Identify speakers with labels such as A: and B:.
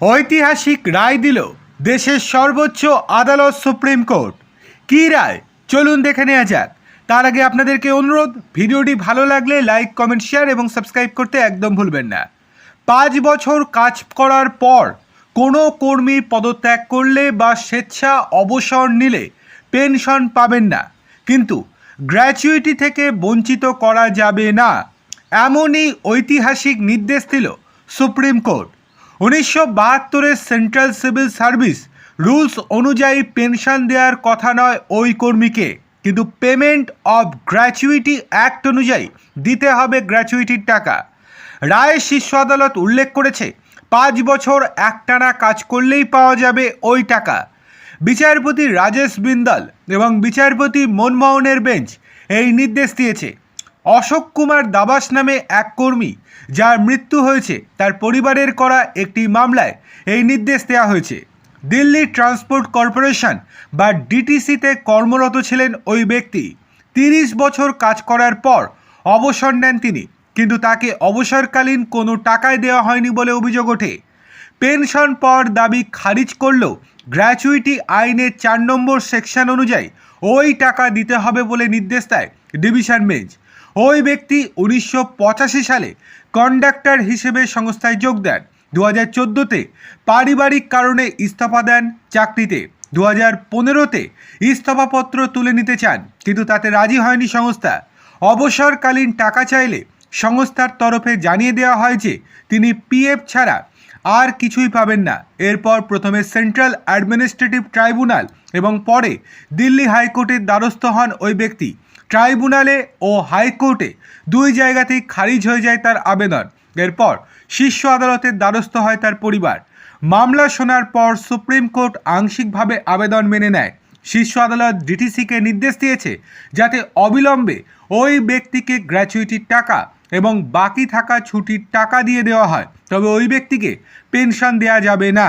A: ঐতিহাসিক রায় দিল দেশের সর্বোচ্চ আদালত সুপ্রিম কোর্ট। কী রায়? চলুন দেখে নেওয়া যাক। তার আগে আপনাদেরকে অনুরোধ, ভিডিওটি ভালো লাগলে লাইক, কমেন্ট, শেয়ার এবং সাবস্ক্রাইব করতে একদম ভুলবেন না। পাঁচ বছর কাজ করার পর কোনো কর্মী পদত্যাগ করলে বা স্বেচ্ছা অবসর নিলে পেনশন পাবেন না। কিন্তু গ্র্যাচুইটি থেকে বঞ্চিত করা যাবে না, এমনই ঐতিহাসিক নির্দেশ দিল সুপ্রিম কোর্ট। উনিশশো বাহাত্তরের সেন্ট্রাল সিভিল সার্ভিস রুলস অনুযায়ী পেনশন দেওয়ার কথা নয় ওই কর্মীকে। কিন্তু পেমেন্ট অফ গ্র্যাচুইটি অ্যাক্ট অনুযায়ী দিতে হবে গ্র্যাচুইটির টাকা। রায়ে শীর্ষ আদালত উল্লেখ করেছে, পাঁচ বছর একটানা কাজ করলেই পাওয়া যাবে ওই টাকা। বিচারপতি রাজেশ বিন্দাল এবং বিচারপতি মনমোহনের বেঞ্চ এই নির্দেশ দিয়েছে। অশোক কুমার দাবাস নামে এক কর্মী, যার মৃত্যু হয়েছে তার পরিবারের করা একটি মামলায়। এই নির্দেশ দেওয়া হয়েছে। দিল্লি ট্রান্সপোর্ট কর্পোরেশন বা ডিটিসিতে কর্মরত ছিলেন ওই ব্যক্তি। তিরিশ বছর কাজ করার পর অবসর নেন তিনি, কিন্তু তাকে অবসরকালীন কোনো টাকায় দেওয়া হয়নি বলে অভিযোগ ওঠে। পেনশন পাওয়ার দাবি খারিজ করলেও গ্র্যাচুইটি আইনের চার নম্বর সেকশন অনুযায়ী ওই টাকা দিতে হবে বলে নির্দেশ দেয় ডিভিশন বেঞ্চ। ওই ব্যক্তি উনিশশো পঁচাশি সালে কন্ডাক্টর হিসেবে সংস্থায় যোগ দেন। দু হাজার চোদ্দোতে পারিবারিক কারণে ইস্তফা দেন চাকরিতে। দু হাজার পনেরোতে ইস্তফাপত্র তুলে নিতে চান, কিন্তু তাতে রাজি হয়নি সংস্থা। অবসরকালীন টাকা চাইলে সংস্থার তরফে জানিয়ে দেওয়া হয় যে, তিনি পিএফ ছাড়া আর কিছুই পাবেন না। এরপর প্রথমে সেন্ট্রাল অ্যাডমিনিস্ট্রেটিভ ট্রাইব্যুনাল এবং পরে দিল্লি হাইকোর্টের দ্বারস্থ হন ওই ব্যক্তি। ট্রাইব্যুনালে ও হাইকোর্টে দুই জায়গাতেই খারিজ হয়ে যায় তার আবেদন। এরপর শীর্ষ আদালতের দ্বারস্থ হয় তার পরিবার। মামলা শোনার পর সুপ্রিম কোর্ট আংশিকভাবে আবেদন মেনে নেয়। শীর্ষ আদালত ডিটিসিকে নির্দেশ দিয়েছে যাতে অবিলম্বে ওই ব্যক্তিকে গ্র্যাচুইটির টাকা এবং বাকি থাকা ছুটির টাকা দিয়ে দেওয়া হয়। তবে ওই ব্যক্তিকে পেনশন দেওয়া যাবে না।